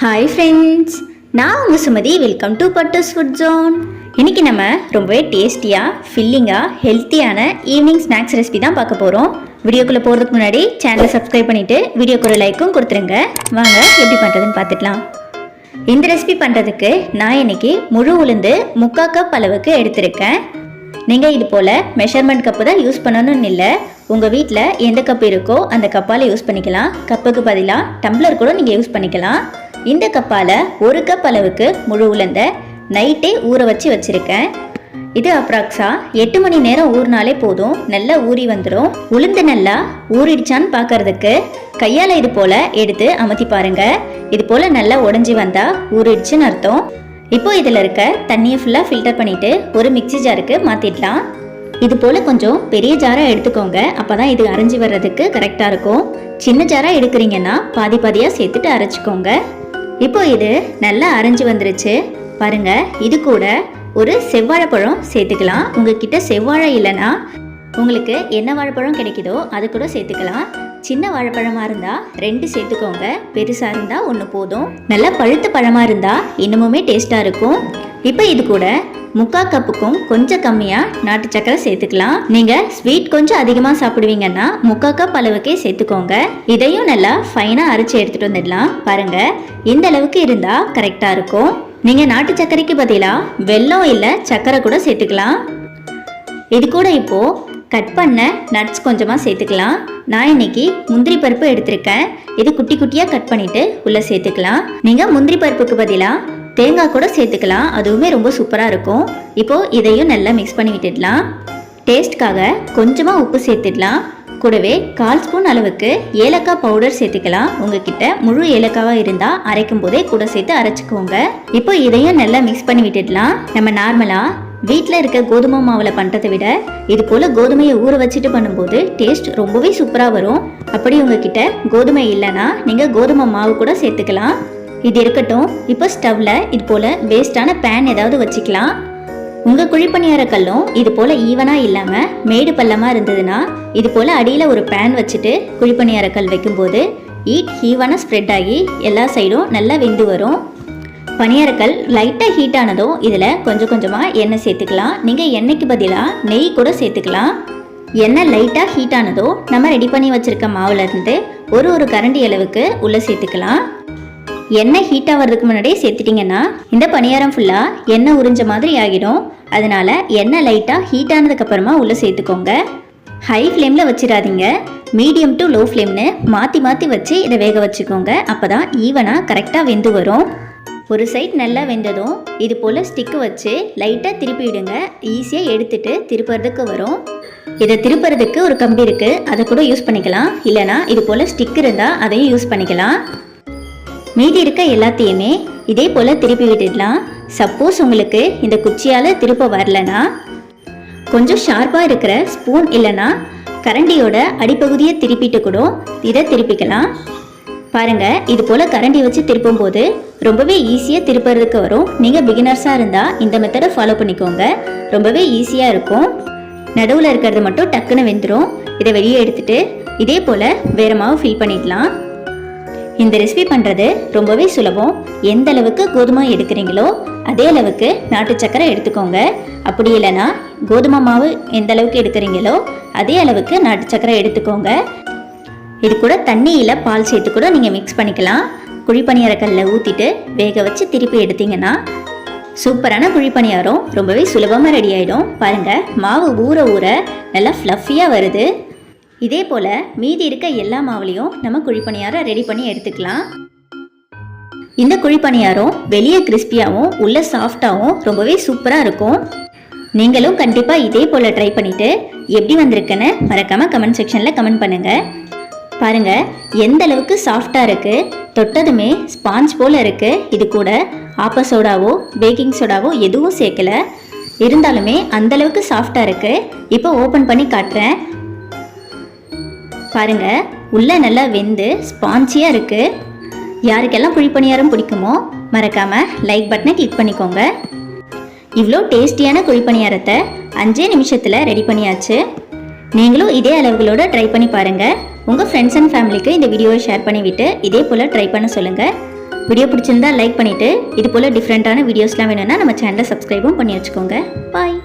Hi friends நான் உங்கள் Sumathi. Welcome to butters food zone இன்னைக்கு நம்ம ரொம்பவே டேஸ்டியாக ஃபில்லிங்காக ஹெல்த்தியான ஈவினிங் ஸ்நாக்ஸ் ரெசிபி தான் பார்க்க போகிறோம் வீடியோக்குள்ளே போகிறதுக்கு முன்னாடி சேனலை சப்ஸ்கிரைப் பண்ணிவிட்டு வீடியோக்கு ஒரு லைக்கும் கொடுத்துருங்க. வாங்க எப்படி பண்ணுறதுன்னு பார்த்துக்கலாம். இந்த ரெசிபி பண்ணுறதுக்கு நான் இன்னைக்கு முழு உளுந்து முக்கால் கப் அளவுக்கு எடுத்திருக்கேன். நீங்கள் இது போல் மெஷர்மெண்ட் கப்பு தான் யூஸ் பண்ணணும்னு இல்லை. உங்கள் வீட்டில் எந்த கப் இருக்கோ அந்த கப்பால் யூஸ் பண்ணிக்கலாம். கப்புக்கு பதிலாக டம்ளர் கூட நீங்கள் யூஸ் பண்ணிக்கலாம். இந்த கப்பால் ஒரு கப் அளவுக்கு முழு உளுந்த நைட்டே ஊற வச்சு வச்சுருக்கேன். இது அப்ராக்ஸா எட்டு மணி நேரம் ஊறினாலே போதும். நல்லா ஊறி வந்துடும் உளுந்து நல்லா ஊறிடுச்சான்னு பார்க்கறதுக்கு கையால் இது போல் எடுத்து அமர்த்தி பாருங்க. இது போல் நல்லா உடஞ்சி வந்தா ஊறிடுச்சுன்னு அர்த்தம். இப்போ இதில் இருக்க தண்ணியை ஃபுல்லாக ஃபில்டர் பண்ணிட்டு ஒரு மிக்ஸி ஜாருக்கு மாற்றிடலாம் இது போல் கொஞ்சம் பெரிய ஜாராக எடுத்துக்கோங்க. அப்போ தான் இது அரைஞ்சி வர்றதுக்கு கரெக்டாக இருக்கும். சின்ன ஜாராக எடுக்கிறீங்கன்னா பாதி பாதியாக சேர்த்துட்டு அரைச்சிக்கோங்க. இப்போ இது நல்லா அரைஞ்சு வந்துருச்சு. பாருங்க இது கூட ஒரு செவ்வாழைப்பழம் சேர்த்துக்கலாம். உங்ககிட்ட செவ்வாழை இல்லைன்னா உங்களுக்கு என்ன வாழைப்பழம் கிடைக்குதோ அது கூட சேர்த்துக்கலாம். சின்ன வாழைப்பழமாக இருந்தால் ரெண்டு சேர்த்துக்கோங்க. பெருசாக இருந்தால் ஒன்று போதும். நல்லா பழுத்த பழமாக இருந்தால் இன்னமுமே டேஸ்ட்டாக இருக்கும். இப்போ இது கூட முக்கா கப்புக்கும் கொஞ்சம் கம்மியாக நாட்டு சக்கரை சேர்த்துக்கலாம். நீங்கள் ஸ்வீட் கொஞ்சம் அதிகமாக சாப்பிடுவீங்கன்னா முக்கா கப் அளவுக்கே சேர்த்துக்கோங்க. இதையும் நல்லா ஃபைனாக அரைச்சி எடுத்துகிட்டு வந்துடலாம். பாருங்கள் இந்த அளவுக்கு இருந்தால் கரெக்டாக இருக்கும். நீங்கள் நாட்டு சர்க்கரைக்கு பதிலாக வெல்லம் இல்லை சர்க்கரை கூட சேர்த்துக்கலாம். இது கூட இப்போது கட் பண்ண நட்ஸ் கொஞ்சமாக சேர்த்துக்கலாம். நான் இன்னைக்கு முந்திரி பருப்பு எடுத்திருக்கேன். இது குட்டி குட்டியாக கட் பண்ணிவிட்டு உள்ளே சேர்த்துக்கலாம். நீங்கள் முந்திரி பருப்புக்கு பதிலாக தேங்காய் கூட சேர்த்துக்கலாம். அதுவுமே ரொம்ப சூப்பராக இருக்கும். இப்போது இதையும் நல்லா மிக்ஸ் பண்ணி விட்டுடலாம். டேஸ்ட்காக கொஞ்சமாக உப்பு சேர்த்துடலாம். கூடவே கால் ஸ்பூன் அளவுக்கு ஏலக்காய் பவுடர் சேர்த்துக்கலாம். உங்ககிட்ட முழு ஏலக்காவாக இருந்தால் அரைக்கும் போதே கூட சேர்த்து அரைச்சிக்கோங்க. இப்போ இதையும் நல்லா மிக்ஸ் பண்ணி விட்டுடலாம். நம்ம நார்மலாக வீட்டில் இருக்க கோதுமை மாவில் பண்ணுறதை விட இது போல் கோதுமையை ஊற வச்சுட்டு பண்ணும்போது டேஸ்ட் ரொம்பவே சூப்பராக வரும். அப்படி உங்ககிட்ட கோதுமை இல்லைன்னா நீங்கள் கோதுமை மாவு கூட சேர்த்துக்கலாம். இது இருக்கட்டும். இப்போ ஸ்டவ்வில் இது போல் வேஸ்டான பேன் ஏதாவது வச்சுக்கலாம். உங்கள் குழிப்பணியார கல்லும் இது போல் ஈவனாக இல்லாமல் மேடு பள்ளமாக இருந்ததுன்னா இது போல் அடியில் ஒரு பேன் வச்சுட்டு குழிப்பணியார கல் வைக்கும்போது ஈட் ஈவனாக ஸ்ப்ரெட் ஆகி எல்லா சைடும் நல்லா வெந்து வரும். பணியாரக்கல் லைட்டாக ஹீட் ஆனதும் இதில் கொஞ்சம் கொஞ்சமாக எண்ணெய் சேர்த்துக்கலாம். நீங்கள் எண்ணெய்க்கு பதிலாக நெய் கூட சேர்த்துக்கலாம். எண்ணெய் லைட்டாக ஹீட் ஆனதும் நம்ம ரெடி பண்ணி வச்சுருக்க மாவுலேருந்து ஒரு ஒரு கரண்டி அளவுக்கு உள்ளே சேர்த்துக்கலாம். எண்ணெய் ஹீட் ஆகிறதுக்கு முன்னாடியே சேர்த்துட்டிங்கன்னா இந்த பணியாரம் ஃபுல்லாக எண்ணெய் உறிஞ்ச மாதிரி ஆகிடும். அதனால் எண்ணெய் லைட்டாக ஹீட் ஆனதுக்கப்புறமா உள்ளே சேர்த்துக்கோங்க. ஹை ஃப்ளேமில் வச்சிடாதீங்க. மீடியம் டு லோ ஃப்ளேம்னு மாற்றி மாற்றி வச்சு இதை வேக வச்சுக்கோங்க. அப்போ தான் ஈவனாக கரெக்டாக வெந்து வரும். ஒரு சைட் நல்லா வெந்ததும் இது போல் ஸ்டிக்கு வச்சு லைட்டாக திருப்பி விடுங்க. ஈஸியாக எடுத்துகிட்டு திருப்புறதுக்கு வரும். இதை திருப்புறதுக்கு ஒரு கம்பி இருக்குது அதை கூட யூஸ் பண்ணிக்கலாம். இல்லைனா இது போல் ஸ்டிக் இருந்தால் அதையும் யூஸ் பண்ணிக்கலாம். மீதி இருக்க எல்லாத்தையுமே இதே போல் திருப்பி விட்டுடலாம். சப்போஸ் உங்களுக்கு இந்த குச்சியால் திருப்ப வரலனா? கொஞ்சம் ஷார்ப்பாக இருக்கிற ஸ்பூன் இல்லைனா கரண்டியோட அடிப்பகுதியை திருப்பிட்டு கூட இதை திருப்பிக்கலாம். பாருங்கள் இது போல் கரண்டி வச்சு திருப்பும் போது ரொம்பவே ஈஸியாக திருப்புறதுக்கு வரும். நீங்கள் பிகினர்ஸாக இருந்தால் இந்த மெத்தடை ஃபாலோ பண்ணிக்கோங்க. ரொம்பவே ஈஸியாக இருக்கும். நடுவில் இருக்கிறது மட்டும் டக்குன்னு வெந்துடும் இதை வெளியே எடுத்துட்டு இதே போல் வேற மாவு ஃபில் பண்ணிடலாம். இந்த ரெசிபி பண்ணுறது ரொம்பவே சுலபம். எந்த அளவுக்கு கோதுமை எடுக்கிறீங்களோ அதே அளவுக்கு நாட்டு சக்கரை எடுத்துக்கோங்க. அப்படி இல்லைன்னா கோதுமை மாவு எந்த அளவுக்கு எடுக்கிறீங்களோ அதே அளவுக்கு நாட்டு சக்கரை எடுத்துக்கோங்க. இது கூட தண்ணியில் பால் சேர்த்து கூட நீங்கள் மிக்ஸ் பண்ணிக்கலாம். குழிப்பணியாரக்கல்லில் ஊற்றிட்டு வேக வச்சு திருப்பி எடுத்தீங்கன்னா சூப்பரான குழிப்பணியாரம் ரொம்பவே சுலபமாக ரெடி ஆகிடும் பாருங்கள் மாவு ஊற ஊற நல்லா ஃப்ளஃபியாக வருது. இதே போல் மீதி இருக்க எல்லா மாவுலையும் நம்ம குழிப்பணியாரம் ரெடி பண்ணி எடுத்துக்கலாம். இந்த குழிப்பணியாரம் வெளியே கிறிஸ்பியாகவும் உள்ள சாஃப்டாகவும் ரொம்பவே சூப்பராக இருக்கும். நீங்களும் கண்டிப்பாக இதே போல் ட்ரை பண்ணிவிட்டு எப்படி வந்திருக்குன்னு மறக்காமல் கமெண்ட் செக்ஷனில் கமெண்ட் பண்ணுங்கள் பாருங்கள் எந்த அளவுக்கு சாஃப்டாக இருக்குது தொட்டதுமே ஸ்பாஞ்ச் போல் இருக்குது இது கூட ஆப்ப சோடாவோ பேக்கிங் சோடாவோ எதுவும் சேர்க்கல. இருந்தாலுமே அந்தளவுக்கு சாஃப்டாக இருக்குது இப்போ ஓப்பன் பண்ணி காட்டுறேன். பாருங்க. உள்ளே நல்லா வெந்து ஸ்பாஞ்சியாக இருக்குது யாருக்கெல்லாம் குழிப்பணியாரம் பிடிக்குமோ மறக்காமல் லைக் பட்டனை கிளிக் பண்ணிக்கோங்க. இவ்வளோ டேஸ்டியான குழிப்பணியாரத்தை அஞ்சே நிமிஷத்தில் ரெடி பண்ணியாச்சு. நீங்களும் இதே அளவுகளோட ட்ரை பண்ணி பாருங்கள் உங்கள் ஃப்ரெண்ட்ஸ் அண்ட் ஃபேமிலிக்கு இந்த வீடியோவை ஷேர் பண்ணிவிட்டு இதே போல் ட்ரை பண்ண சொல்லுங்கள் வீடியோ பிடிச்சிருந்தா லைக் பண்ணிவிட்டு இது போல் டிஃப்ரெண்ட்டான வீடியோஸ்லாம் வேணும்னா நம்ம சேனலை சப்ஸ்கிரைபும் பண்ணி வச்சுக்கோங்க. பாய்